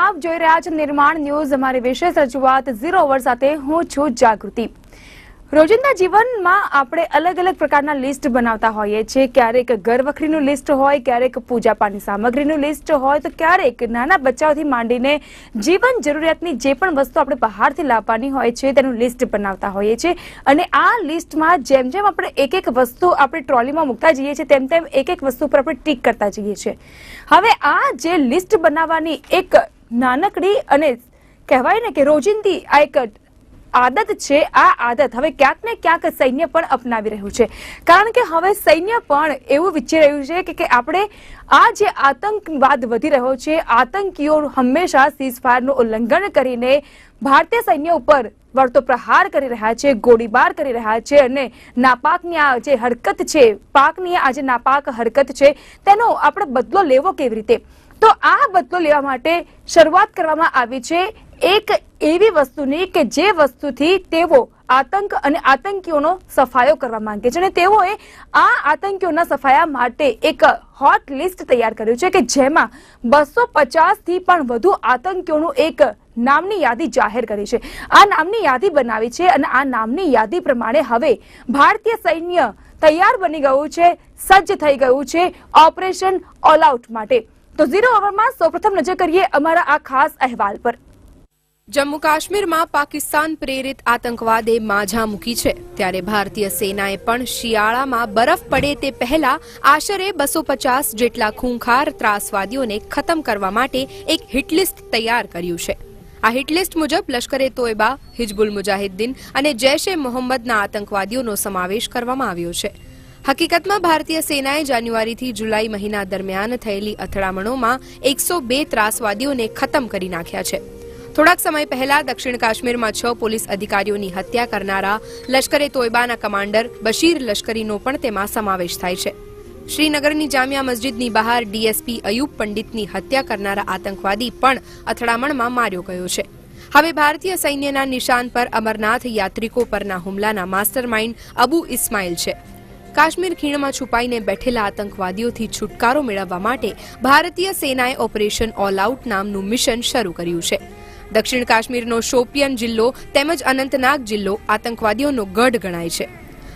આપ જોઈ રહ્યા છો નિર્માણ ન્યૂઝ. અમારી વિશેષ રજૂઆત ઝીરો ઓવર સાથે હું છું જાગૃતિ. રોજિંદા જીવનમાં આપણે અલગ અલગ પ્રકારના લિસ્ટ બનાવતા હોઈએ છીએ. ક્યારેક ઘરવખરીનું લિસ્ટ હોય, ક્યારેક પૂજા પાઠની સામગ્રીનું લિસ્ટ હોય, તો ક્યારેક નાના બચ્ચાઓથી માંડીને જીવન જરૂરિયાતની જે પણ વસ્તુ આપણે બહારથી લાવવાની હોય છે, તેનું લિસ્ટ બનાવતા હોઈએ છીએ. અને આ લિસ્ટમાં જેમ જેમ આપણે એક એક વસ્તુ આપણે ટ્રોલીમાં મૂકતા જઈએ છીએ, તેમ તેમ એક એક વસ્તુ પર આપણે ટીક કરતા જઈએ છીએ. હવે આ જે લિસ્ટ બનાવવાની એક નાનકડી અને કહેવાય ને કે રોજિંદી આ એક આદત છે, આ આદત હવે ક્યાંક ને ક્યાંક સૈન્ય પણ અપનાવી રહ્યું છે. કારણ કે હવે સૈન્ય પણ એવું વિચારી રહ્યું છે કે- આપણે આ જે આતંકવાદ વધી રહ્યો છે, આતંકીઓ હંમેશા સીઝફાયરનું ઉલ્લંઘન કરીને ભારતીય સૈન્ય ઉપર વળતો પ્રહાર કરી રહ્યા છે, ગોળીબાર કરી રહ્યા છે અને નાપાકની આ જે હરકત છે, પાકની આ જે નાપાક હરકત છે, તેનો આપણે બદલો લેવો કેવી રીતે? તો આ બદલો લેવા માટે શરૂઆત કરવામાં આવી છે એક એવી વસ્તુની કે જે વસ્તુથી તેઓ આતંક અને આતંકીઓનો સફાયો કરવા માંગે છે અને તેઓએ આ આતંકીઓના સફાયા માટે એક હોટ લિસ્ટ તૈયાર કર્યું છે કે જેમાં બસો થી પણ વધુ આતંકીઓનું એક નામની યાદી જાહેર કરી છે. આ નામની યાદી બનાવી છે અને આ નામની યાદી પ્રમાણે હવે ભારતીય સૈન્ય તૈયાર બની ગયું છે, સજ્જ થઈ ગયું છે ઓપરેશન ઓલ આઉટ માટે. તો ઝીરો અવરમાં સૌપ્રથમ નજર કરીએ અમારા આ ખાસ અહેવાલ પર. જમ્મુ કાશ્મીરમાં પાકિસ્તાન પ્રેરિત આતંકવાદે માઝા મૂકી છે. ત્યારે ભારતીય સેનાએ પણ શિયાળામાં બરફ પડે તે પહેલા આશરે બસો પચાસ જેટલા ખૂંખાર ત્રાસવાદીઓને ખતમ કરવા માટે એક હિટલિસ્ટ તૈયાર કર્યું છે. આ હિટલિસ્ટ મુજબ લશ્કરે તોયબા હિજબુલ મુજાહિદ્દીન અને જૈશ એ મોહમ્મદના આતંકવાદીઓનો સમાવેશ કરવામાં આવ્યો છે. હકીકતમાં ભારતીય સેનાએ જાન્યુઆરીથી જુલાઈ મહિના દરમિયાન થયેલી અથડામણોમાં એકસો બે ત્રાસવાદીઓને ખતમ કરી નાખ્યા છે. થોડાક સમય પહેલા દક્ષિણ કાશ્મીરમાં છ પોલીસ અધિકારીઓની હત્યા કરનારા લશ્કરે તોયબાના કમાન્ડર બશીર લશ્કરીનો પણ તેમાં સમાવેશ થાય છે. શ્રીનગરની જામિયા મસ્જિદની બહાર ડીએસપી અયુબ પંડિતની હત્યા કરનારા આતંકવાદી પણ અથડામણમાં માર્યો ગયો છે. હવે ભારતીય સૈન્યના નિશાન પર અમરનાથ યાત્રિકો પરના હુમલાના માસ્ટરમાઇન્ડ અબુ ઇસ્માઇલ છે. કાશ્મીર ખીણમાં છુપાઈને બેઠેલા આતંકવાદીઓથી છુટકારો મેળવવા માટે ભારતીય સેનાએ ઓપરેશન ઓલ આઉટ નામનું મિશન શરૂ કર્યું છે. દક્ષિણ કાશ્મીરનો શોપિયન જિલ્લો તેમજ અનંતનાગ જિલ્લો આતંકવાદીઓનો ગઢ ગણાય છે.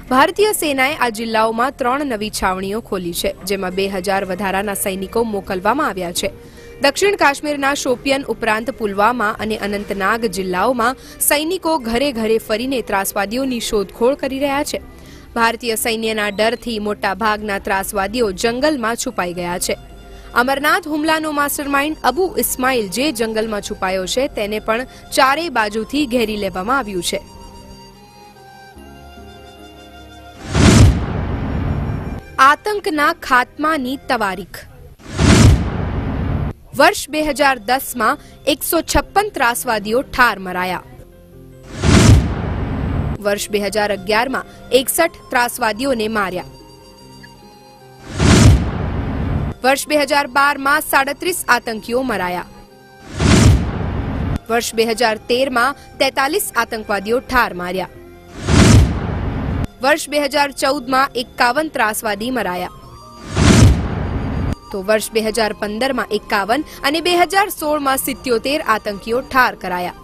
ભારતીય સેનાએ આ જિલ્લાઓમાં ત્રણ નવી છાવણીઓ ખોલી છે, જેમાં બે હજાર વધારાના સૈનિકો મોકલવામાં આવ્યા છે. દક્ષિણ કાશ્મીરના શોપિયન ઉપરાંત પુલવામા અને અનંતનાગ જિલ્લાઓમાં સૈનિકો ઘરે ઘરે ફરીને ત્રાસવાદીઓની શોધખોળ કરી રહ્યા છે. ભારતીય સૈન્યના ડરથી મોટા ભાગના ત્રાસવાદીઓ જંગલમાં છુપાઈ ગયા છે. અમરનાથ હુમલાનો માસ્ટરમાઇન્ડ અબુ ઇસ્માઇલ જે જંગલમાં છુપાયો છે તેને પણ ચારેય બાજુથી ઘેરી લેવામાં આવ્યું છે. આતંકના ખાત્માની તવારીખ. વર્ષ બે હજાર દસમાં એકસો છપ્પન ત્રાસવાદીઓ ઠાર મરાયા. વર્ષ બે હજાર અગિયારમાં એકસઠ ત્રાસવાદીઓને માર્યા. વર્ષ બે હજાર બારમાં સાડત્રીસ આતંકીઓ મરાયા. વર્ષ બે હજાર તેરમાં તેતાલીસ આતંકવાદીઓ ઠાર માર્યા. વર્ષ બે હજાર ચૌદમાં એકાવન ત્રાસવાદી મરાયા. તો વર્ષ બે હજાર પંદરમાં એકાવન અને બે હજાર સોળમાં સિત્યોતેર આતંકીઓ ઠાર કરાયા.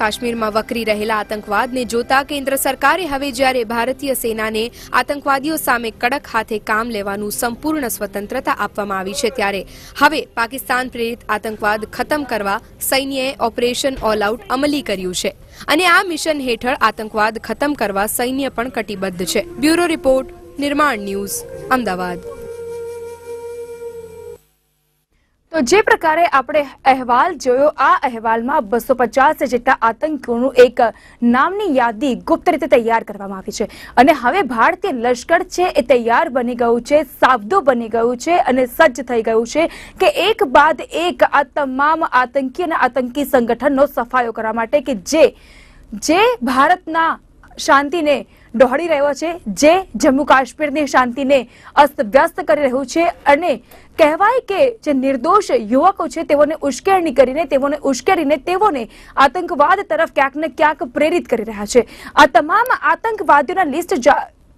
કાશ્મીરમાં વકરી રહેલા આતંકવાદને જોતા કેન્દ્ર સરકારે હવે જ્યારે ભારતીય સેનાને આતંકવાદીઓ સામે કડક હાથે કામ લેવાનું સંપૂર્ણ સ્વતંત્રતા આપવામાં આવી છે ત્યારે હવે પાકિસ્તાન પ્રેરિત આતંકવાદ ખતમ કરવા સૈન્યએ ઓપરેશન ઓલ આઉટ અમલી કર્યું છે અને આ મિશન હેઠળ આતંકવાદ ખતમ કરવા સૈન્ય પણ કટિબદ્ધ છે. Bureau report, Nirman news, Ahmedabad. તો જે પ્રકારે આપણે અહેવાલ જોયો, આ અહેવાલમાં બસો પચાસ જેટલા આતંકીઓનું એક નામની યાદી ગુપ્ત રીતે તૈયાર કરવામાં આવી છે. અને હવે ભારતીય લશ્કર છે એ તૈયાર બની ગયું છે સાબદો બની ગયું છે અને સજ્જ થઈ ગયું છે કે એક બાદ એક આ તમામ આતંકી અને આતંકી સંગઠનનો સફાયો કરવા માટે કે જે જે ભારતના શાંતિને ડહોળી રહ્યો છે, જે જમ્મુ કાશ્મીરની શાંતિને અસ્તવ્યસ્ત કરી રહ્યું છે અને કહેવાય કે જે નિર્દોષ યુવકો છે, તેઓને ઉશ્કેરણી કરીને, તેઓને ઉશ્કેરીને તેઓને આતંકવાદ તરફ ક્યાંક ને ક્યાંક પ્રેરિત કરી રહ્યા છે. આ તમામ આતંકવાદીઓના લિસ્ટ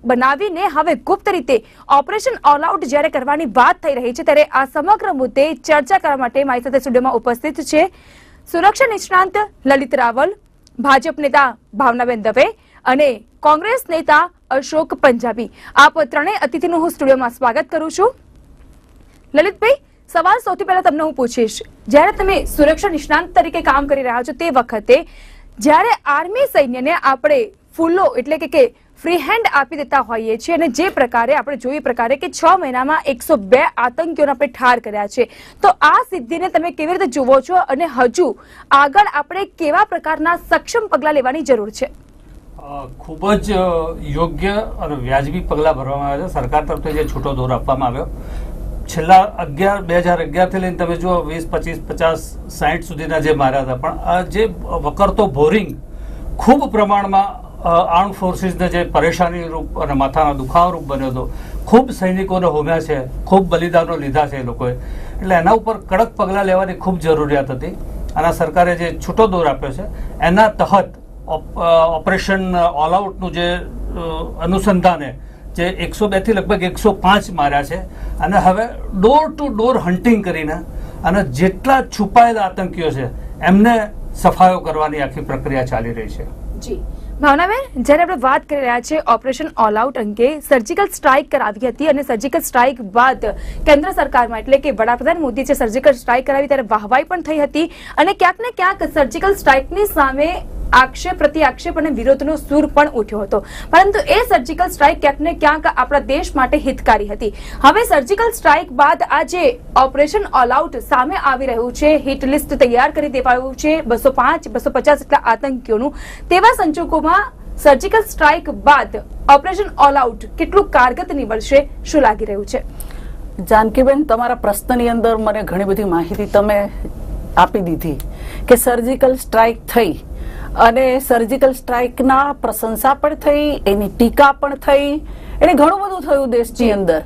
બનાવીને હવે ગુપ્ત રીતે ઓપરેશન ઓલ આઉટ જ્યારે કરવાની વાત થઈ રહી છે, ત્યારે આ સમગ્ર મુદ્દે ચર્ચા કરવા માટે મારી સાથે સ્ટુડિયોમાં ઉપસ્થિત છે સુરક્ષા નિષ્ણાંત લલિત રાવલ, ભાજપ નેતા ભાવનાબેન દવે અને કોંગ્રેસ નેતા અશોક પંજાબી. આપ ત્રણેય અતિથિનું હું સ્ટુડિયોમાં સ્વાગત કરું છું. લલિતભાઈ, સવાલ સૌથી પહેલા તમને હું પૂછીશ. જ્યારે તમે સુરક્ષા નિષ્ણાંત તરીકે કામ કરી રહ્યા છો તે વખતે, જ્યારે આર્મી સૈન્યને આપણે ફૂલો એટલે કે ફ્રી હેન્ડ આપી દેતા હોઈએ છીએ અને જે પ્રકારે આપણે જોઈએ પ્રકારે કે છ મહિનામાં એકસો બે આતંકીઓને આપણે ઠાર કર્યા છે, તો આ સિદ્ધિને તમે કેવી રીતે જુઓ છો અને હજુ આગળ આપણે કેવા પ્રકારના સક્ષમ પગલાં લેવાની જરૂર છે? ખૂબ જ યોગ્ય અને વ્યાજબી પગલાં ભરવામાં આવ્યા છે. સરકાર તરફથી જે છૂટો દોર આપવામાં આવ્યો. છેલ્લા અગિયાર બે હજાર અગિયારથી લઈને તમે જુઓ, વીસ, પચીસ, પચાસ સાઠ સુધીના જે માર્યા હતા. પણ આ જે વકરતો બોરિંગ ખૂબ પ્રમાણમાં આર્મ ફોર્સિસને જે પરેશાની રૂપ અને માથાના દુખાવા રૂપ બન્યો હતો, ખૂબ સૈનિકોને હોમ્યા છે, ખૂબ બલિદાનો લીધા છે એ લોકોએ. એટલે એના ઉપર કડક પગલાં લેવાની ખૂબ જરૂરિયાત હતી. અને સરકારે જે છૂટો દોર આપ્યો છે, એના તહત ઓપરેશન ઓલ આઉટનું જે અનુસંધાને જે એકસો બેથી લગભગ એકસો પાંચ માર્યા છે. અને હવે ડોર ટુ ડોર હન્ટિંગ કરીને અને જેટલા છુપાયેલા આતંકીઓ છે, એમને સફાયો કરવાની આખી પ્રક્રિયા ચાલી રહી છે. જી. ભાવનાબેન જ્યારે આપણે વાત કરી રહ્યા છીએ ઓપરેશન ઓલ આઉટ અંગે સર્જિકલ સ્ટ્રાઇક કરાવી હતી અને સર્જિકલ સ્ટ્રાઇક બાદ કેન્દ્ર સરકારમાં, એટલે કે વડાપ્રધાન મોદી જે સર્જિકલ સ્ટ્રાઇક કરાવી, ત્યારે વાહવાઈ પણ થઈ હતી. અને ક્યાંક ને ક્યાંક સર્જિકલ સ્ટ્રાઇકની સામે આક્ષેપ પ્રતિ આક્ષેપ અને વિરોધનો સૂર પણ ઉઠ્યો હતો. પરંતુ એ સર્જિકલ સ્ટ્રાઇક ક્યાંક ને ક્યાંક આપણા દેશ માટે હિતકારી હતી. હવે સર્જિકલ સ્ટ્રાઇક બાદ આજે ઓપરેશન ઓલ આઉટ સામે આવી રહ્યું છે. હિટ લિસ્ટ તૈયાર કરી દેવાયું છે. બસો પાંચ, બસો પચાસ જેટલા આતંકીઓનું. તેવા સંજોગોમાં સર્જિકલ સ્ટ્રાઇક બાદ ઓપરેશન ઓલ આઉટ કેટલું કારગત નીવડશે, શું લાગી રહ્યું છે? જાનકીબેન, તમારા પ્રશ્નની અંદર મને ઘણી બધી માહિતી તમે આપી દીધી કે સર્જિકલ સ્ટ્રાઇક થઈ અને સર્જિકલ સ્ટ્રાઇકના પ્રશંસા પણ થઈ એની ટીકા પણ થઈ. એને ઘણું બધું થયું દેશની અંદર.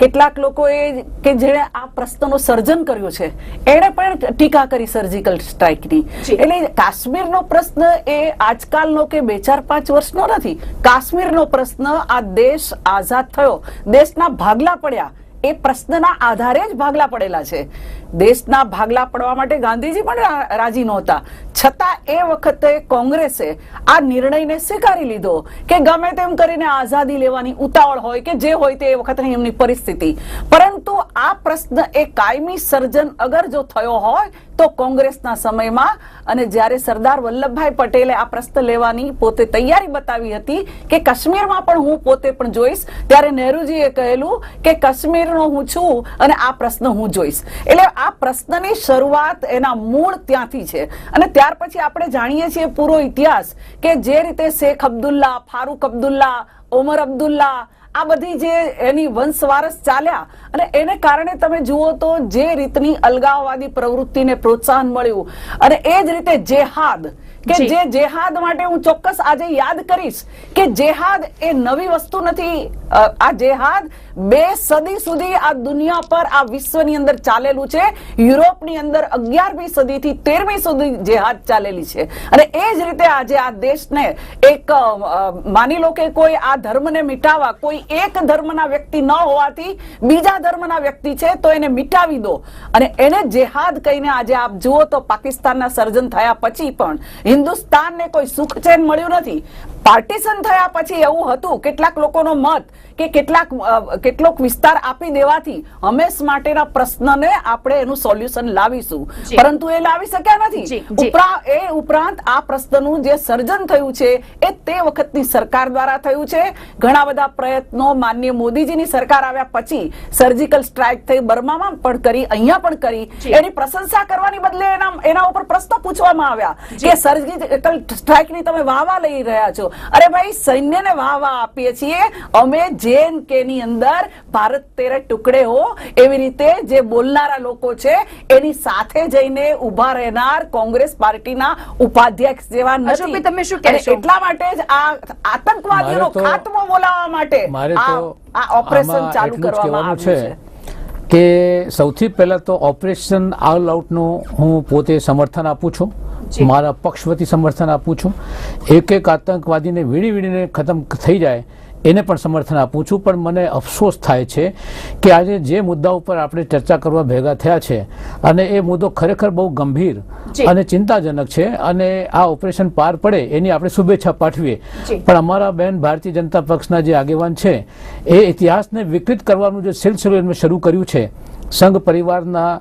કેટલાક લોકોએ કે જેણે આ પ્રશ્નનું સર્જન કર્યું છે એણે પણ ટીકા કરી સર્જિકલ સ્ટ્રાઇકની એટલે કાશ્મીરનો પ્રશ્ન એ આજકાલનો કે બે ચાર પાંચ વર્ષનો નથી. કાશ્મીરનો પ્રશ્ન આ દેશ આઝાદ થયો. દેશના ભાગલા પડ્યા. એ પ્રશ્નના આધારે જ ભાગલા પડેલા છે. દેશના ભાગલા પડવા માટે ગાંધીજી પણ રાજી નહોતા. છતાં એ વખતે કોંગ્રેસે આ નિર્ણયને સ્વીકારી લીધો કે ગમે તેમ કરીને આઝાદી લેવાની ઉતાવળ હોય કે જે હોય તે વખતની એમની પરિસ્થિતિ. પરંતુ આ પ્રશ્ન એ કાયમી સર્જન અગર જો થયો હોય તો કોંગ્રેસના સમયમાં અને જ્યારે સરદાર વલ્લભભાઈ પટેલે આ પ્રશ્ન લેવાની પોતે તૈયારી બતાવી હતી કે કાશ્મીરમાં પણ હું પોતે પણ જોઈશ, ત્યારે નહેરુજીએ કહેલું કે કાશ્મીરનો હું છું અને આ પ્રશ્ન હું જોઈશ. એટલે આ પ્રશ્નની શરૂઆત એના મૂળ ત્યાંથી છે. અને ત્યાર પછી આપણે જાણીએ છીએ પૂરો ઇતિહાસ કે જે રીતે શેખ અબ્દુલ્લા, ફારૂક અબ્દુલ્લા, ઓમર અબ્દુલ્લા આ બધી જે એની વંશવારસ ચાલ્યા અને એને કારણે તમે જુઓ તો જે રીતની અલગાવવાદી પ્રવૃત્તિને પ્રોત્સાહન મળ્યું અને એ જ રીતે જેહાદ કે જે. જેહાદ માટે હું ચોક્કસ આજે યાદ કરીશ કે જેહાદ એ નવી વસ્તુ નથી. આ જેહાદ બે સદી સુધી આ દુનિયા પર આ વિશ્વની અંદર ચાલેલું છે. યુરોપની અંદર અગિયારમી સદીથી તેરમી સુધી જેહાદ ચાલેલી છે. અને એ જ રીતે આજે આ દેશને એક માની લો કે કોઈ આ ધર્મને મિટાવવા, કોઈ એક ધર્મના વ્યક્તિ ન હોવાથી બીજા ધર્મના વ્યક્તિ છે તો એને મિટાવી દો. અને એને જેહાદ કહીને આજે આપ જુઓ તો પાકિસ્તાનના સર્જન થયા પછી પણ હિન્દુસ્તાનને કોઈ સુખ ચેન મળ્યું નથી. પાર્ટીશન થયા પછી એવું હતું કેટલાક લોકોનો મત કે કેટલાક કેટલોક વિસ્તાર આપી દેવાથી હંમેશ માટેના પ્રશ્નને આપણે એનું સોલ્યુશન લાવીશું. પરંતુ એ લાવી શક્યા નથી. એ ઉપરાંત આ પ્રશ્નનું જે સર્જન થયું છે એ તે વખતની સરકાર દ્વારા થયું છે. ઘણા બધા પ્રયત્નો માન્ય મોદીજીની સરકાર આવ્યા પછી સર્જિકલ સ્ટ્રાઇક થઈ બર્મામાં પણ કરી અહીંયા પણ કરી. એની પ્રશંસા કરવાની બદલે એના એના ઉપર પ્રશ્નો પૂછવામાં આવ્યા. કે સર્જિકલ સ્ટ્રાઇકની તમે વાવા લઈ રહ્યા છો. અરે ભાઈ સૈન્યને વાહ આપીએ છીએ. અમે જે ની અંદર ભારત તેરે ટુકડે હો. એવી રીતે જે બોલનારા લોકો છે એની સાથે જઈને ઊભા રહેનાર કોંગ્રેસ પાર્ટીના ઉપાધ્યક્ષ જેવા નથી. તમે શું કહેશો? એટલા માટે જ આ આતંકવાદીનો ખાત્મો બોલાવવા માટે આ ઓપરેશન ચાલુ કરવામાં આવ્યું છે. કે સૌથી પહેલા તો ઓપરેશન આલ આઉટનું હું પોતે સમર્થન આપું છું. મારા પક્ષ વતી સમર્થન આપું છું એક એક આતંકવાદીને વીણી વીણીને ખતમ થઈ જાય એને પણ સમર્થન આપું છું. પણ મને અફસોસ થાય છે કે આજે જે મુદ્દા ઉપર આપણે ચર્ચા કરવા ભેગા થયા છે અને એ મુદ્દો ખરેખર બહુ ગંભીર અને ચિંતાજનક છે અને આ ઓપરેશન પાર પડે એની આપણે શુભેચ્છા પાઠવીએ. પણ અમારા બેન ભારતીય જનતા પક્ષના જે આગેવાન છે એ ઇતિહાસને વિકૃત કરવાનું જે સિલસિલો એમને શરૂ કર્યું છે સંઘ પરિવારના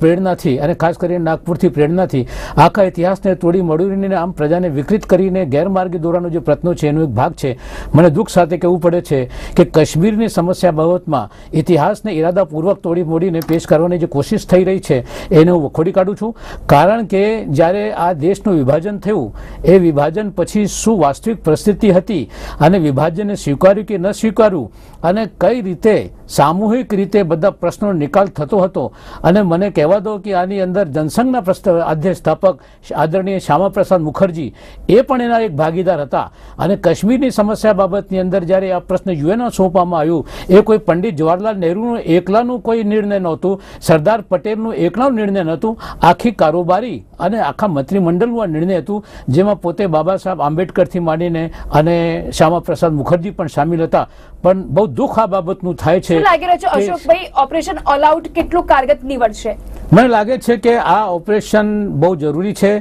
પ્રેરણાથી અને ખાસ કરીને નાગપુરથી પ્રેરણાથી આખા ઇતિહાસને તોડી મળીને આમ પ્રજાને વિકૃત કરીને ગેરમાર્ગે દોરવાનો જે પ્રયત્નો છે, એનો એક ભાગ છે. મને દુઃખ સાથે કહેવું પડે છે કે કાશ્મીરની સમસ્યા બાબતમાં ઇતિહાસને ઇરાદાપૂર્વક તોડી મોડીને પેશ કરવાની જે કોશિશ થઈ રહી છે, એને હું વખોડી કાઢું છું. કારણ કે જ્યારે આ દેશનું વિભાજન થયું, એ વિભાજન પછી શું વાસ્તવિક પરિસ્થિતિ હતી અને વિભાજનને સ્વીકાર્યું કે ન સ્વીકાર્યું અને કઈ રીતે, સામૂહિક રીતે બધા પ્રશ્નોનો નિકાલ થતો હતો અને મને કહેવા દો કે આની અંદર જનસંઘના પ્રસ્ત- અધ્યક્ષ સ્થાપક આદરણીય શ્યામાપ્રસાદ મુખર્જી એ પણ એના એક ભાગીદાર હતા. અને કાશ્મીરની સમસ્યા બાબતની અંદર જ્યારે આ પ્રશ્ન યુએન સોંપવામાં આવ્યું એ કોઈ પંડિત જવાહરલાલ નહેરુનું એકલાનું કોઈ નિર્ણય નહોતું સરદાર પટેલનું એકલાનું નિર્ણય નહોતું આખી કારોબારી અને આખા મંત્રીમંડળનું આ નિર્ણય હતું જેમાં પોતે બાબા સાહેબ આંબેડકરથી માંડીને અને શ્યામાપ્રસાદ મુખર્જી પણ સામેલ હતા. પણ બહુ દુઃખ આ બાબતનું થાય છે લાગી રહ્યું છે અશોકભાઈ ઓપરેશન ઓલ આઉટ કેટલું કારગત નીવડશે. મને લાગે છે કે આ ઓપરેશન બહુ જરૂરી છે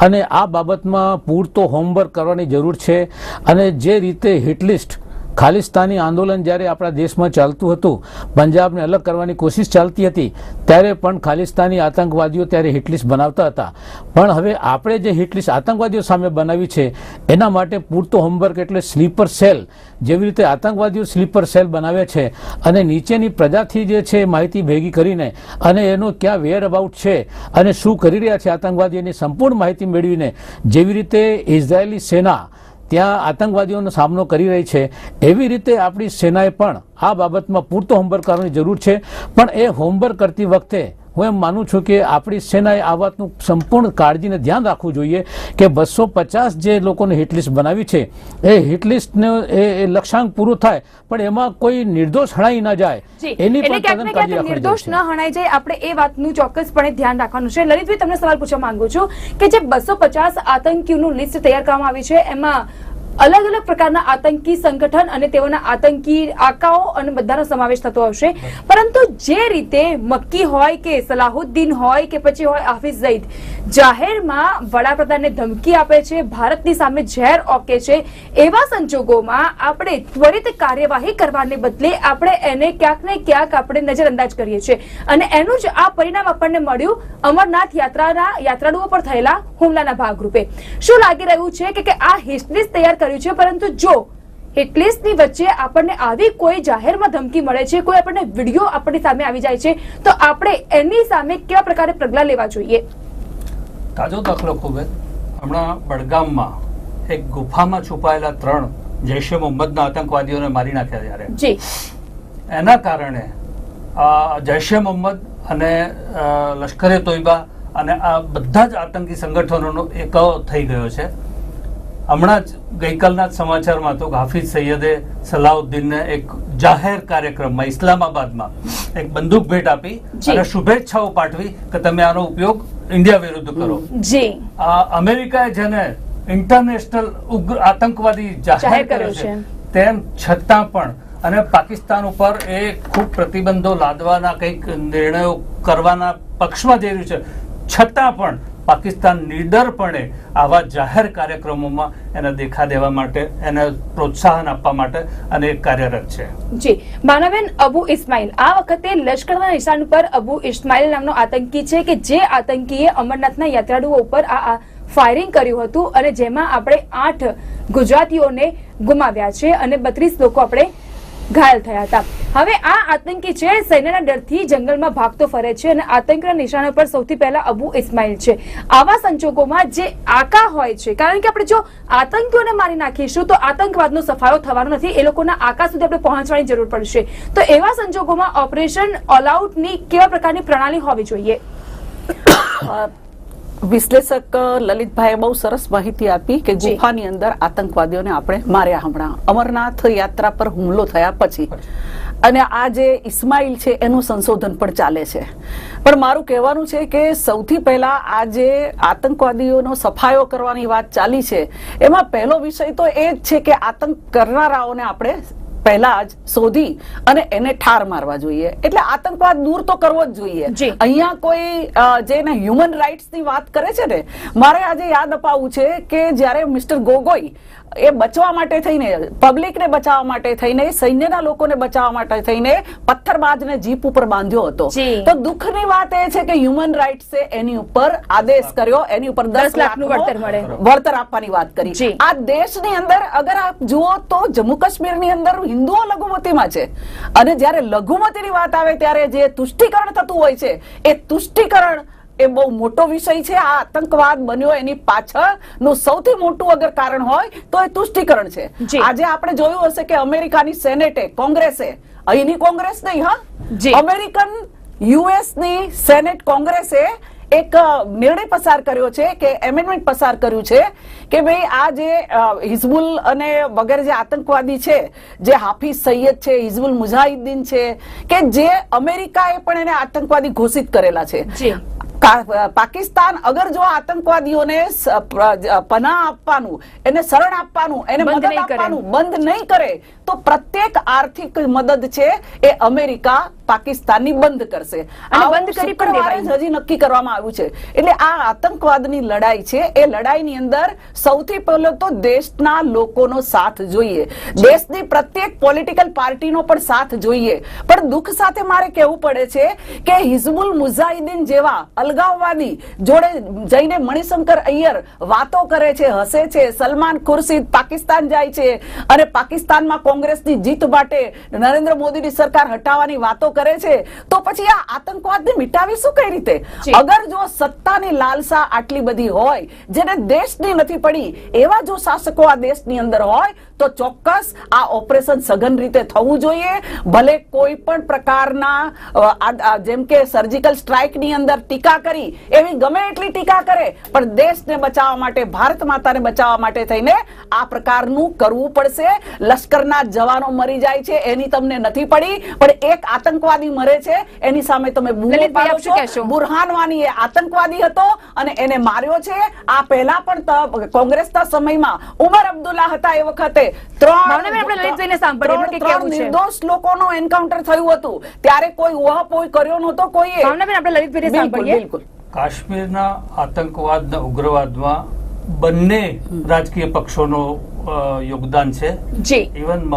અને આ બાબતમાં પૂરતો હોમવર્ક કરવાની જરૂર છે અને જે રીતે હિટલિસ્ટ ખાલિસ્તાની આંદોલન જ્યારે આપણા દેશમાં ચાલતું હતું, પંજાબને અલગ કરવાની કોશિશ ચાલતી હતી, ત્યારે પણ ખાલિસ્તાની આતંકવાદીઓ ત્યારે હિટલિસ્ટ બનાવતા હતા. પણ હવે આપણે જે હિટલિસ્ટ આતંકવાદીઓ સામે બનાવી છે, એના માટે પૂરતો હોમવર્ક એટલે સ્લીપર સેલ, જેવી રીતે આતંકવાદીઓ સ્લીપર સેલ બનાવે છે અને નીચેની પ્રજાથી જે છે માહિતી ભેગી કરીને અને એનો ક્યાં વેર અબાઉટ છે અને શું કરી રહ્યા છે આતંકવાદીઓની સંપૂર્ણ માહિતી મેળવીને, જેવી રીતે ઇઝરાયેલી સેના ત્યાં આતંકવાદીઓનો સામનો કરી રહી છે. એવી રીતે આપણી સેનાએ પણ આ બાબતમાં પૂરતો હોમવર્ક કરવાની જરૂર છે. પણ એ હોમવર્ક કરતી વખતે હું એમ માનું છું કે આપણી સેનાએ આ વાતનું સંપૂર્ણ કાળજીને ધ્યાન રાખવું જોઈએ કે બસો પચાસ જે લોકોને હિટલિસ્ટ બનાવી છે એ હિટલિસ્ટને એ લક્ષ્યાંક પૂરું થાય પણ એમાં કોઈ નિર્દોષ હણાઈ ન જાય. એની પણ તદ્દન કાળજી નિર્દોષ ન હણાઈ જાય આપણે એ વાતનું ચોક્કસપણે ધ્યાન રાખવાનું છે. લલિતભાઈ તમને સવાલ પૂછવા માંગુ છું કે જે બસો પચાસ આતંકીઓનું લિસ્ટ તૈયાર કરવામાં આવી છે એમાં અલગ અલગ પ્રકારના આતંકી સંગઠન અને તેઓના આતંકી આકાઓ અને બધાનો સમાવેશ થતો આવશે. પરંતુ જે રીતે મક્કી હોય કે સલાહુદ્દીન હોય કે પછી હોય હાફિઝ સઈદ જાહેરમાં વડાપ્રધાનને ધમકી આપે છે, ભારતની સામે ઝેર ઓકે છે, એવા સંજોગોમાં આપણે ત્વરિત કાર્યવાહી કરવાને બદલે આપણે એને ક્યાંક ને ક્યાંક આપણે નજરઅંદાજ કરીએ છીએ. અને એનું જ આ પરિણામ આપણને મળ્યું અમરનાથ યાત્રાના યાત્રાળુઓ પર થયેલા હુમલાના ભાગરૂપે. શું લાગી રહ્યું છે કે આ હિસ્ટ્રી તૈયાર કર્યું છે પરંતુ જો હિટલિસ્ટની વચ્ચે આપણને આવી કોઈ જાહેરમાં ધમકી મળે છે કોઈ આપણને વીડિયો આપણી સામે આવી જાય છે તો આપણે એની સામે કેવા પ્રકારે પગલાં લેવા જોઈએ? તાજો દાખલો ખૂબ હમણાં બડગામમાં એક ગુફામાં છુપાયેલા ત્રણ જૈશ એ મોહમ્મદના આતંકવાદીઓને મારી નાખ્યા ત્યારે જી. એના કારણે જૈશ એ મોહમ્મદ અને લશ્કરે તોયબા અને આ બધા જ આતંકી સંગઠનોનો એક થઈ ગયો છે. હમણાં જ ગઈકાલના સમાચારમાં તો હાફિઝ સૈયદે સલાઉદ્દીનને એક જાહેર કાર્યક્રમમાં ઇસ્લામાબાદમાં એક બંદૂક ભેટ આપી અને શુભેચ્છાઓ પાઠવી કે તમે આનો ઉપયોગ ઇન્ડિયા વિરુદ્ધ કરો. જી. અમેરિકાએ જેને ઇન્ટરનેશનલ ઉગ્ર આતંકવાદી જાહેર કર્યો. છે. તેમ છતાં પણ અને પાકિસ્તાન ઉપર એ ખૂબ પ્રતિબંધો લાદવાના કંઈક નિર્ણયો કરવાના પક્ષમાં જઈ રહ્યું છે. છતાં પણ પાકિસ્તાન નિડરપણે આવા જાહેર કાર્યક્રમોમાં એને દેખા દેવા માટે, એને પ્રોત્સાહન આપવા માટે અને કાર્યરત છે. જી. માનવેન અબુ ઇસ્માઇલ. આ વખતે લશ્કરના નિશાન પર અબુ ઇસ્માઇલ નામનો આતંકી છે કે જે આતંકીએ અમરનાથના યાત્રાળુઓ ઉપર આ ફાયરિંગ કર્યું હતું અને જેમાં આપણે આઠ ગુજરાતીઓને ગુમાવ્યા છે અને બત્રીસ લોકો આપણે ઘાયલ થયા હતા. હવે આ આતંકી છે, સૈન્યના ડરથી જંગલમાં ભાગતો ફરે છે અને આતંકના નિશાના પર સૌથી પહેલા અબુ ઇસ્માઇલ છે. આવા સંજોગોમાં જે આકા હોય છે, કારણ કે આપણે જો આતંકીઓને મારી નાખીશું તો આતંકવાદનો સફાયો થવાનો નથી, એ લોકોના આકા સુધી આપણે પહોંચવાની જરૂર પડશે. તો એવા સંજોગોમાં ઓપરેશન ઓલ આઉટની કેવા પ્રકારની પ્રણાલી હોવી જોઈએ? વિશ્લેષક લલિતભાઈએ બહુ સરસ માહિતી આપી કે ગુફાની અંદર આતંકવાદીઓને આપણે માર્યા હમણાં. અમરનાથ યાત્રા પર હુમલો થયા પછી. અને આ જે ઇસ્માઇલ છે એનું સંશોધન પણ ચાલે છે. પણ મારું કહેવાનું છે કે સૌથી પહેલા આ જે આતંકવાદીઓનો સફાયો કરવાની વાત ચાલી છે એમાં પહેલો વિષય તો એ જ છે કે આતંક કરનારાઓને આપણે પહેલા જ શોધી અને એને ઠાર મારવા જોઈએ. એટલે આતંકવાદ દૂર તો કરવો જ જોઈએ. અહીંયા કોઈ જેને હ્યુમન રાઇટ્સની વાત કરે છે ને મારે આજે યાદ અપાવવું છે કે જ્યારે મિસ્ટર ગોગોઈ એ બચવા માટે થઈને પબ્લિકને બચાવવા માટે થઈને સૈન્યના લોકોને બચાવવા માટે થઈને પથ્થરબાજને જીપ ઉપર બાંધ્યો હતો. તો દુઃખની વાત એ છે કે હ્યુમન રાઇટ્સે એની ઉપર આદેશ કર્યો એની ઉપર દસ લાખનું વળતર મળે. વળતર આપવાની વાત કરી. આ દેશની અંદર અગર આપ જુઓ તો જમ્મુ કાશ્મીરની અંદર હિન્દુઓ લઘુમતીમાં છે. અને જ્યારે લઘુમતીની વાત આવે ત્યારે જે તુષ્ટિકરણ થતું હોય છે એ તુષ્ટિકરણ એ બહુ મોટો વિષય છે. આ આતંકવાદ બન્યો એની પાછળનું સૌથી મોટું અગર કારણ હોય તો એ તુષ્ટિકરણ છે. આજે આપણે જોયું હશે કે અમેરિકાની સેનેટે કોંગ્રેસે અહીંની કોંગ્રેસ નહીં હા? અમેરિકન યુએસની સેનેટ કોંગ્રેસે એક નિર્ણય પસાર કર્યો છે કે એમેન્ડમેન્ટ પસાર કર્યું છે કે ભાઈ આ જે હિઝબુલ અને વગેરે જે આતંકવાદી છે જે હાફિઝ સૈયદ છે હિઝબુલ મુજાહિદ્દીન છે કે જે અમેરિકાએ પણ એને આતંકવાદી ઘોષિત કરેલા છે. પાકિસ્તાન અગર જો આતંકવાદીઓને પનાહ આપવાનું એને શરણ આપવાનું એને બંધ મદદ. આપવાનું બંધ નહીં કરે તો પ્રત્યેક આર્થિક મદદ છે એ અમેરિકા પાકિસ્તાનની બંધ કરશે. અને બંધ કરી પણ દેવાય. હજી નક્કી કરવામાં આવ્યું છે. એટલે આ આતંકવાદની લડાઈ છે. એ લડાઈની અંદર સૌથી પહેલો તો દેશના લોકોનો સાથ જોઈએ. દેશની પ્રત્યેક પોલિટિકલ પાર્ટીનો પણ સાથ જોઈએ. પણ દુઃખ સાથે મારે કહેવું પડે છે કે હિઝબુલ મુઝાહિદીન જેવા અલગાવવાદી જોડે જઈને મણિશંકર અય્યર વાતો કરે છે હસે છે સલમાન ખુરશીદ પાકિસ્તાન જાય છે અને પાકિસ્તાનમાં કોંગ્રેસની જીત માટે નરેન્દ્ર મોદીની સરકાર હટાવવાની વાતો કરે છે તો પછી આ આતંકવાદને મિટાવીશું કઈ રીતે? અગર જો સત્તાની લાલસા આટલી બધી હોય જેને દેશની નથી પડી એવા જો શાસકો આ દેશની અંદર હોય તો ચોક્કસ આ ઓપરેશન સઘન રીતે થવું જોઈએ. ભલે કોઈ પણ પ્રકારના જેમ કે સર્જિકલ સ્ટ્રાઇકની અંદર ટીકા કરી એવી ગમે એટલી ટીકા કરે પણ દેશને બચાવવા માટે ભારત માતાને બચાવવા માટે થઈને આ પ્રકારનું કરવું પડશે. લશ્કરના જવાનો મરી જાય છે એની તમને નથી પડી પણ એક આતંકવાદી મરે છે એની સામે તમે બૂમો પાડો છો. કહેશો? એ આતંકવાદી હતો અને એને માર્યો છે. આ પહેલા પણ કોંગ્રેસના સમયમાં ઉમર અબ્દુલ્લા હતા એ વખતે. ત્રણ. નિર્દોષ લોકોનો એન્કાઉન્ટર થયું હતું. ત્યારે કોઈ ઉહાપોહ કર્યો નહોતો કોઈએ. આપણે લલિતભાઈને સાંભળીએ. બિલકુલ. કાશ્મીરના આતંકવાદ ઉગ્રવાદમાં બંને રાજકીય પક્ષોનો યોગદાન છે. જી. ઇવન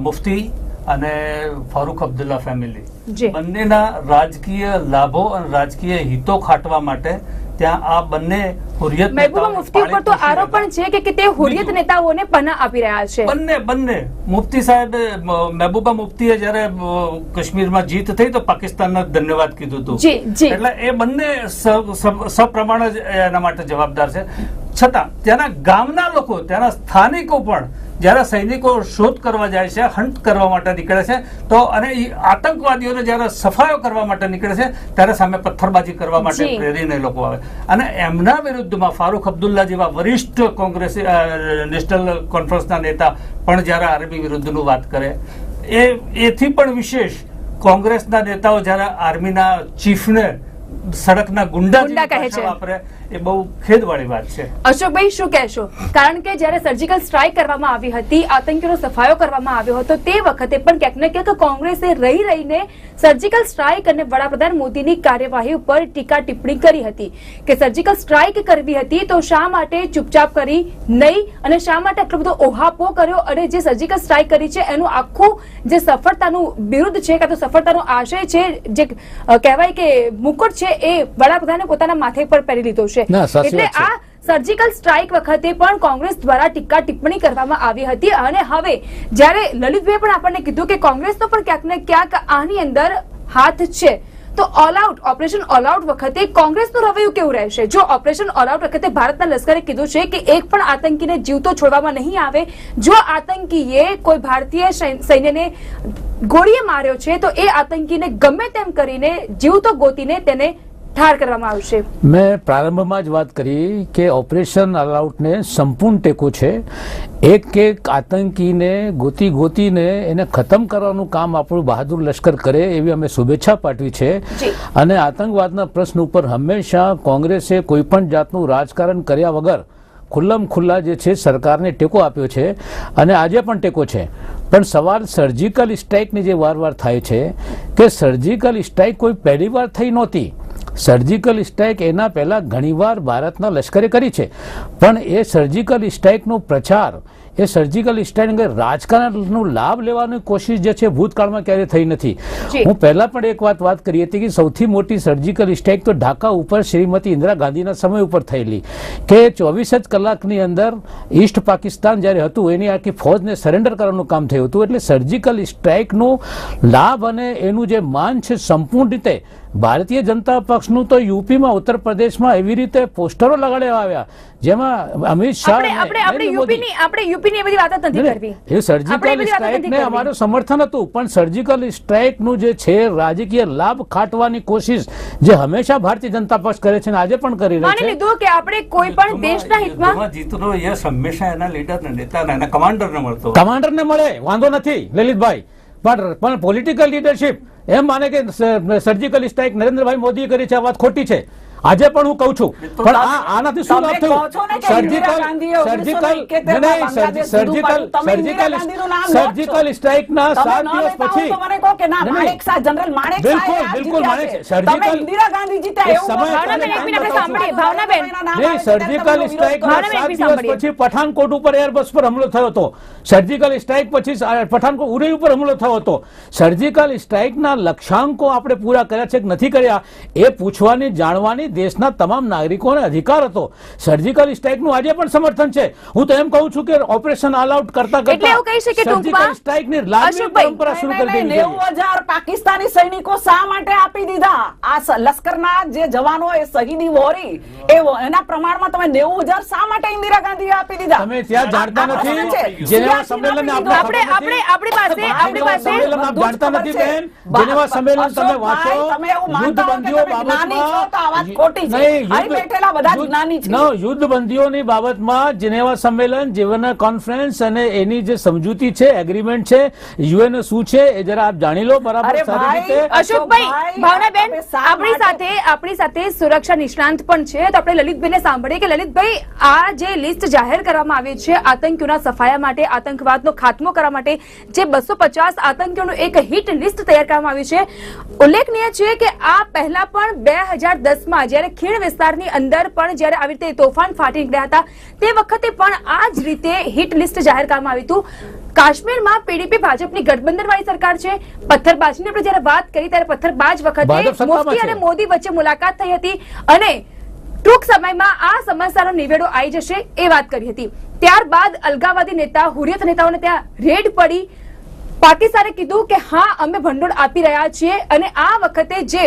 મુફ્તી અને ફારૂક અબ્દુલ્લા ફેમિલી બંનેના રાજકીય લાભો અને રાજકીય હિતો ખાટવા માટે ત્યાં આ બંને હુરિયત મહેબૂબા મુફ્તી ઉપર તો આરોપ પણ છે કે- તે હુરિયત નેતાઓને પના આપી રહ્યા છે. બંને બંને. મુફ્તી સાહેબ મહેબૂબા મુફ્તીએ જ્યારે કાશ્મીરમાં જીત થઈ તો પાકિસ્તાનને ધન્યવાદ કીધું હતું. એટલે એ બંને સપ્રમાણ જ એના માટે જવાબદાર છે. છતાં ત્યાંના ગામના લોકો ત્યાંના સ્થાનિકો પણ જ્યારે સૈનિકો શોધ કરવા જાય છે હન્ટ કરવા માટે નીકળે છે તો અને એ આતંકવાદીઓને જ્યારે સફાયો કરવા માટે નીકળે છે ત્યારે સામે પથ્થરબાજી કરવા માટે પ્રેરીને લોકો આવે. અને એમના વિરુદ્ધમાં ફારૂક અબ્દુલ્લા જેવા વરિષ્ઠ કોંગ્રેસ નેશનલ કોન્ફરન્સના નેતા પણ જ્યારે આર્મી વિરુદ્ધનું વાત કરે. એ એથી પણ વિશેષ કોંગ્રેસના નેતાઓ જ્યારે આર્મીના ચીફને સડકના ગુંડા કહે છે. વાપરે એ બહુ ખેદવાળી વાત છે. અશોકભાઈ, શું કહેશો? કારણ કે જ્યારે સર્જિકલ સ્ટ્રાઇક કરવામાં આવી હતી, આતંકીઓનો સફાયો કરવામાં આવ્યો હતો, તે વખતે પણ ક્યાંક ને ક્યાંક કોંગ્રેસે રહી રહીને સર્જિકલ સ્ટ્રાઇક અને વડાપ્રધાન મોદીની કાર્યવાહી ઉપર ટીકા ટિપ્પણી કરી હતી. કે સર્જિકલ સ્ટ્રાઇક કરવી હતી, તો શા માટે ચૂપચાપ કરી નહીં અને શા માટે આટલો બધો ઓહાપો કર્યો અને જે સર્જિકલ સ્ટ્રાઇક કરી છે, એનું આખું જે સફળતાનું વિરુદ્ધ છે કાં તો સફળતાનો આશય છે, જે કહેવાય કે મુકુટ છે, એ વડાપ્રધાને પોતાના માથે પર પહેરી લીધો છે. સાચી એટલે આ સર્જિકલ સ્ટ્રાઇક વખતે પણ કોંગ્રેસ દ્વારા ટીકા ટિપ્પણી કરવામાં આવી હતી અને હવે જ્યારે લલિતભાઈ પણ આપણને કીધું કે કોંગ્રેસનો પણ ક્યાંક ને ક્યાંક આની અંદર હાથ છે તો all out operation all out વખતે કોંગ્રેસનું રવૈયું કેવું રહેશે? જો ઓપરેશન ઓલ આઉટ વખતે ભારતના લશ્કરે કીધું છે કે એક પણ આતંકીને જીવતો છોડવામાં નહીં આવે જો આતંકીએ કોઈ ભારતીય સૈન્યને ગોળીએ માર્યો છે તો એ આતંકીને ગમે તેમ કરીને જીવતો ગોતીને તેને ઠાર કરવામાં આવશે મેં પ્રારંભમાં જ વાત કરી કે ઓપરેશન ઓલઆઉટને સંપૂર્ણ ટેકો છે. એક એક આતંકીને ગોતી ગોતીને એને ખતમ કરવાનું કામ આપણું બહાદુર લશ્કર કરે એવી અમે શુભેચ્છા પાઠવી છે. અને આતંકવાદના પ્રશ્ન ઉપર હંમેશા કોંગ્રેસે કોઈ પણ જાતનું રાજકારણ કર્યા વગર ખુલ્લમ ખુલ્લા જે છે સરકારને ટેકો આપ્યો છે અને આજે પણ ટેકો છે. પણ સવાલ સર્જિકલ સ્ટ્રાઇકની જે વાર વાર થાય છે કે સર્જિકલ સ્ટ્રાઇક કોઈ પહેલી વાર થઈ નહોતી. સર્જિકલ સ્ટ્રાઇક એના પહેલાં ઘણીવાર ભારતના લશ્કરે કરી છે. પણ એ સર્જિકલ સ્ટ્રાઇકનો પ્રચાર એ સર્જિકલ સ્ટ્રાઇક રાજકારણનો લાભ લેવાની કોશિશ જે છે ભૂતકાળમાં ક્યારેય થઈ નથી. હું પહેલા પણ એક વાત વાત કરી હતી કે સૌથી મોટી સર્જિકલ સ્ટ્રાઇક તો ઢાકા ઉપર શ્રીમતી ઇન્દિરા ગાંધીના સમય ઉપર થયેલી. કે ચોવીસ જ કલાકની અંદર ઈસ્ટ પાકિસ્તાન જ્યારે હતું એની આખી ફોજને સરેન્ડર કરવાનું કામ થયું હતું. એટલે સર્જિકલ સ્ટ્રાઇકનો લાભ અને એનું જે માન છે સંપૂર્ણ રીતે ભારતીય જનતા પક્ષનું તો યુપીમાં ઉત્તર પ્રદેશમાં એવી રીતે પોસ્ટરો લગાડ્યા આવ્યા જેમાં અમિત શાહ આપણે આપણે યુપીની આપણે યુપીની એ બધી વાતો જ નથી કરવી. એ સર્જિકલ બધી સ્ટ્રાઇક ને અમારું સમર્થન હતું પણ સર્જિકલ સ્ટ્રાઇકનું જે છે રાજકીય લાભ ખાટવાની કોશિશ જે હંમેશા ભારતીય જનતા પક્ષ કરે છે અને આજે પણ કરી રહી છે. લીધું કે આપણે કોઈ પણ દેશના હિતમાં જીતનો યશ હંમેશા એના લીડરને નેતાને એના કમાન્ડરને મળતો. કમાન્ડરને મળે વાંધો નથી લલિતભાઈ. પણ પણ પોલિટિકલ લીડરશિપ એમ માને કે સર્જિકલ સ્ટ્રાઇક નરેન્દ્રભાઈ મોદીએ કરી છે, આ વાત ખોટી છે. આજે પણ હું કહું છું પણ આ આનાથી શું લાભ થયું ને surgical surgical 1971 surgical surgical. Surgical strike ના તમે સાત દિવસ પછી મને કહો કે ના નહીં, નહીં. માણેક શાહ જનરલ માણેક બિલકુલ, બિલકુલ, માણેક સર્જિકલ- ઇન્દિરા ગાંધી જીત્યા એવું ભાવનાબેન, એક મિનિટ આપણે સાંભળીએ. ભાવનાબેન. નહીં આવે છે ત્યારે સર્જિકલ સ્ટ્રાઇક ના ભાવના સાત દિવસ પછી પઠાણકોટ ઉપર એરબસ પર હુમલો થયો હતો સર્જિકલ સ્ટ્રાઇક પછી પઠાણકોટ ઉરી ઉપર હુમલો થયો હતો સર્જિકલ સ્ટ્રાઇકના લક્ષ્યાંકો આપણે પૂરા કર્યા છે કે નથી કર્યા એ પૂછવાની જાણવાની દેશના તમામ નાગરિકોને અધિકાર હતો. સર્જિકલ સ્ટ્રાઇકનું આજે પણ સમર્થન છે. હું તો એમ કહું છું કે ઓપરેશન ઓલ આઉટ કરતા કરતા એવું કહી શકીએ સર્જિકલ સ્ટ્રાઇકની લાંબી પરંપરા શરૂ કરી દેવી જોઈએ. પાકિસ્તાની સૈનિકો શા માટે આપી દીધા? આ લશ્કરના જે જવાનો એ શહીદી વહોરી એ એના પ્રમાણમાં તમે 90,000 શા માટે ઇન્દિરા ગાંધીએ આપી દીધા? તમે ત્યાં જાણતા નથી. જેનેવા સંમેલન આપણે આપણે આપણે પાસે આપણી પાસે જાણતા નથી બેન. જેનેવા સંમેલન તમે વાંચો તો આ બાબતમાં ખોટી છે. અહીં બેઠેલા બધા જ્ઞાની છે. ન, યુદ્ધબંધીઓની બાબતમાં જિનેવા સંમેલન જીવન કોન્ફરન્સ અને એની જે સમજૂતી છે એગ્રીમેન્ટ છે યુએન શું છે એ જરા આપ જાણી લો બરાબર સારી રીતે. અશોકભાઈ, ભાવનાબેન આપણી સાથે આપણી સાથે સુરક્ષા નિષ્ણાંત પણ છે. તો આપણે લલિતભાઈને સાંભળીએ કે લલિતભાઈ આ જે લિસ્ટ જાહેર કરવામાં આવી છે આતંકીઓના સફાયા માટે આતંકવાદનો ખાત્મો કરવા માટે જે બસો પચાસ આતંકીઓનું એક હિટ લિસ્ટ તૈયાર કરવામાં આવી છે. ઉલ્લેખનીય છે કે આ પહેલા પણ બે હજાર દસમાં જ્યારે ખીણ વિસ્તારની અંદર પણ જ્યારે આવી રીતે તોફાન ફાટી નીકળ્યા હતા તે વખતે પણ આ જ રીતે હિટ લિસ્ટ જાહેર કરવામાં આવ્યું હતું. કાશ્મીરમાં પીડીપી ભાજપની ગઠબંધન વાળી સરકાર છે. પથ્થરબાજીની આપણે જ્યારે વાત કરી ત્યારે પથ્થરબાજ વખતે મોદી અને મોદી વચ્ચે મુલાકાત થઈ હતી અને ટૂંક સમયમાં આ સમસ્યાનો નિવેડો આવી જશે એ વાત કરી હતી. ત્યારબાદ અલગાવાદી નેતા હુરિયત નેતાઓને ત્યાં રેડ પડી. પાકિસ્તાને કીધું કે હા અમે ભંડોળ આપી રહ્યા છીએ અને આ વખતે જે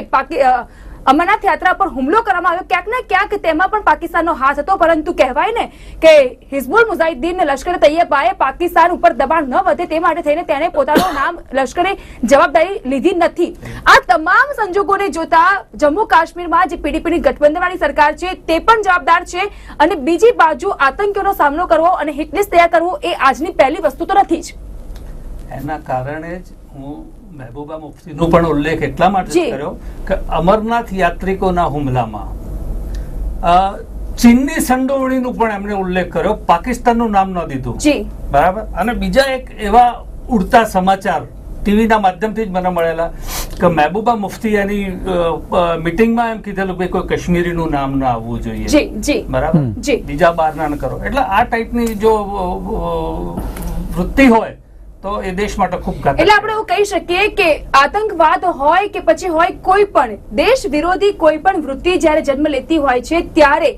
અમરનાથ યાત્રા પર હુમલો કરવામાં આવ્યો. ક્યાંક ને ક્યાંક તેમાં પણ પાકિસ્તાનનો હાથ હતો, પરંતુ કહેવાય ને કે હિઝબુલ મુઝાહિદ્દીન લશ્કર તૈયબાએ પાકિસ્તાન ઉપર દબાણ ન વધે તે માટે થઈને તેણે પોતાનું નામ લશ્કરે જવાબદારી લીધી નથી. આ તમામ સંજોગોને જોતા જમ્મુ કાશ્મીરમાં જે પીડીપીની ગઠબંધનવાળી સરકાર છે, તે પણ જવાબદાર છે અને બીજી બાજુ આતંકીઓનો સામનો કરવો અને હિટલિસ્ટ તૈયાર કરવું એ આજની પહેલી વસ્તુ તો નથી જ. એના કારણે જ હું મહેબૂબા મુફ્તીનો પણ ઉલ્લેખ એટલા માટે કર્યો કે અમરનાથ યાત્રિકોના હુમલામાં. ચીનની સંડોવણીનું પણ એમણે ઉલ્લેખ કર્યો. પાકિસ્તાનનું નામ ન દીધું. બરાબર? અને બીજા એક એવા ઉડતા સમાચાર ટીવીના માધ્યમથી જ મને મળેલા કે મહેબૂબા મુફ્તી એની મિટિંગમાં એમ કીધેલું કે કોઈ કાશ્મીરીનું નામ ના આવવું જોઈએ. બરાબર? બીજા બહાર ના કરો. એટલે આ ટાઈપની જો વૃત્તિ હોય તો એ દેશ માટે ખૂબ ઘાતક એટલે આપણે એવું કહી શકીએ કે આતંકવાદ હોય કે પછી હોય કોઈ પણ, દેશ વિરોધી કોઈ પણ વૃત્તિ જ્યારે જન્મ લેતી હોય છે, ત્યારે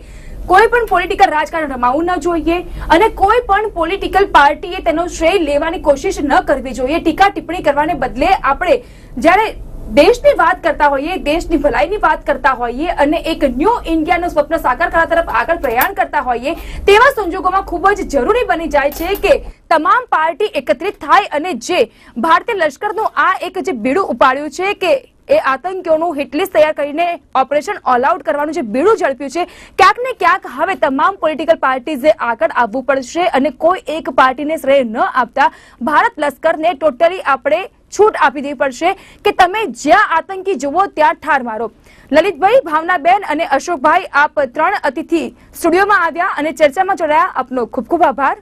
કોઈ પણ પોલિટિકલ રાજકારણ રમાવું ન જોઈએ અને કોઈ પણ પોલિટિકલ પાર્ટીએ તેનો શ્રેય લેવાની કોશિશ ન કરવી જોઈએ. ટીકા ટિપ્પણી કરવાને બદલે આપણે જ્યારે દેશની વાત કરતા હોઈએ, દેશની ભલાઈની વાત કરતા હોઈએ અને એક ન્યૂ ઇન્ડિયાનું સ્વપ્ન સાકાર કરવા તરફ આગળ પ્રયાણ કરતા હોઈએ, તેવા સંજોગોમાં ખૂબ જ જરૂરી બની જાય છે કે તમામ પાર્ટી એકત્રિત થાય અને જે ભારતીય લશ્કરનું આ એક જે બીડું ઉપાડ્યું છે કે એ આતંકીઓનું હિટલિસ્ટ તૈયાર કરીને ઓપરેશન ઓલ આઉટ કરવાનું જે બીડું ઝડપ્યું છે, ક્યાંક ને ક્યાંક હવે તમામ પોલિટિકલ પાર્ટીઝે આગળ આવવું પડશે અને કોઈ એક પાર્ટીને શ્રેય ન આપતા ભારત લશ્કરને ટોટલી આપણે છૂટ આપી દેવી પડશે કે તમે જ્યાં આતંકી જુઓ ત્યાં ઠાર મારો. લલિતભાઈ, ભાવનાબેન અને અશોકભાઈ, આપ ત્રણ અતિથિ સ્ટુડિયોમાં આવ્યા અને ચર્ચામાં જોડાયા. આપનો ખૂબ ખૂબ આભાર.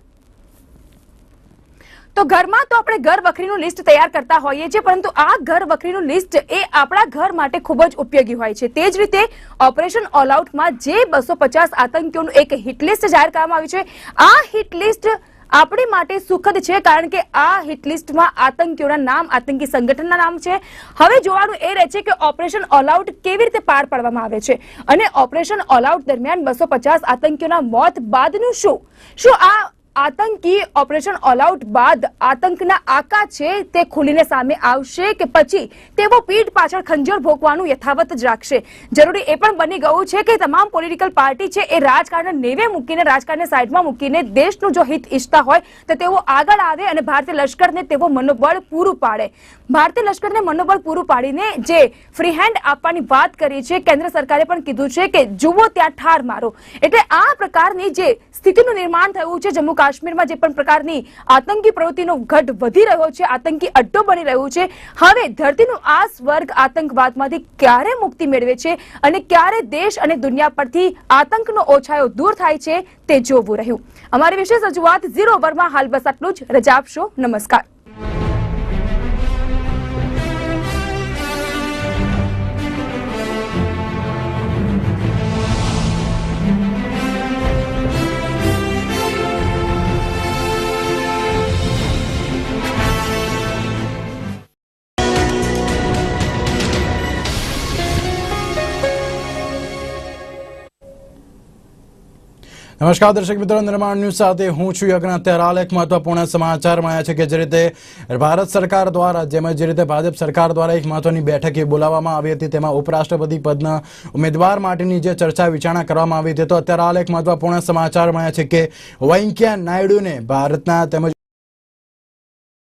તો ઘરમાં તો આપણે ઘર વખરીનું લિસ્ટ તૈયાર કરતા હોઈએ છીએ, પરંતુ આ ઘર વખરીનું લિસ્ટ એ આપણા ઘર માટે ખૂબ જ ઉપયોગી હોય છે. તે જ રીતે ઓપરેશન ઓલ આઉટમાં જે બસો પચાસ આતંકીઓનું એક હિટલિસ્ટ જાહેર કરવામાં આવ્યું છે. આ હિટ લિસ્ટ આપણી માટે સુખદ છે કારણ કે આ હિટલિસ્ટમાં આતંકીઓના નામ, આતંકી સંગઠનના નામ છે. હવે જોવાનું એ રહે છે કે ઓપરેશન ઓલ આઉટ કેવી રીતે પાર પાડવામાં આવે છે અને ઓપરેશન ઓલ આઉટ દરમિયાન બસો આતંકીઓના મોત બાદનું શું? શું આ આતંકી ઓપરેશન ઓલ આઉટ બાદ આતંકના આકા છે તે ખુલીને સામે આવશે કે પછી તેઓ પીઠ પાછળ ખંજર ભોગવાનું યથાવત જ રાખશે. જરૂરી એ પણ બની ગયું છે કે તમામ પોલિટિકલ પાર્ટી છે એ રાજકારણ નેવે મૂકીને, રાજકારણને સાઈડમાં મૂકીને દેશનું જો હિત ઈચ્છતા હોય તો તેઓ આગળ આવે અને ભારતીય લશ્કરને તેઓ મનોબળ પૂરું પાડે. ભારતીય લશ્કરને મનોબળ પૂરું પાડીને જે ફ્રી હેન્ડ આપવાની વાત કરી છે, કેન્દ્ર સરકારે પણ કીધું છે કે જુઓ ત્યાં ઠાર મારો. એટલે આ પ્રકારની જે સ્થિતિનું નિર્માણ થયું છે જમ્મુ કાશ્મીરમાં જે પણ પ્રકારની આતંકી પ્રવૃત્તિનો ઘટ વધી રહ્યો છે, આતંકી અડ્ડો બની રહ્યું છે, હવે ધરતીનું આ સ્વર્ગ આતંકવાદમાંથી ક્યારે મુક્તિ મેળવે છે અને ક્યારે દેશ અને દુનિયા પરથી આતંકનો ઓછાયો દૂર થાય છે તે જોવું રહ્યું. અમારી વિશેષ રજૂઆત ઝીરો ઓવરમાં હાલ બસ આટલું જ. રજા આપશો. નમસ્કાર. નમસ્કાર દર્શક મિત્રો, નિર્માણ ન્યૂઝ સાથે હું છું યજ્ઞ. અત્યારે એક મહત્વપૂર્ણ સમાચાર મળ્યા છે કે જે રીતે ભારત સરકાર દ્વારા, જેમાં જે રીતે ભાજપ સરકાર દ્વારા એક મહત્વની બેઠક બોલાવવામાં આવી હતી, તેમાં ઉપરાષ્ટ્રપતિ પદના ઉમેદવાર માટેની જે ચર્ચા વિચારણા કરવામાં આવી હતી, તો અત્યારે હાલ એક મહત્વપૂર્ણ સમાચાર મળ્યા છે કે વૈંકયા નાયડુને ભારતના તેમજ